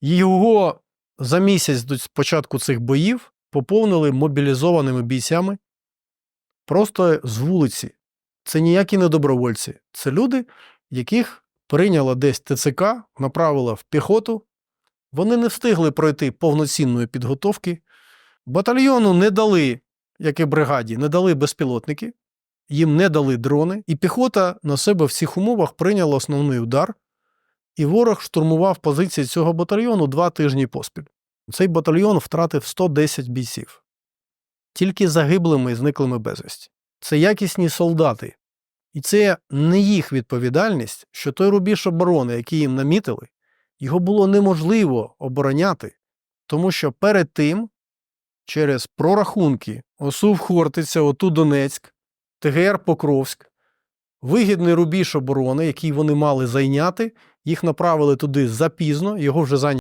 Його за місяць до початку цих боїв поповнили мобілізованими бійцями просто з вулиці. Це ніякі не добровольці. Це люди, яких прийняла десь ТЦК, направила в піхоту. Вони не встигли пройти повноцінної підготовки. Батальйону не дали, як і бригаді, не дали безпілотники, їм не дали дрони, і піхота на себе в цих умовах прийняла основний удар, і ворог штурмував позиції цього батальйону два тижні поспіль. Цей батальйон втратив 110 бійців, тільки загиблими і зниклими безвісті. Це якісні солдати. І це не їх відповідальність, що той рубіж оборони, який їм намітили, його було неможливо обороняти, тому що перед тим, через прорахунки ОСУВ Хортиця, ОТУ Донецьк, ТГР Покровськ, вигідний рубіж оборони, який вони мали зайняти, їх направили туди запізно, його вже зайняли.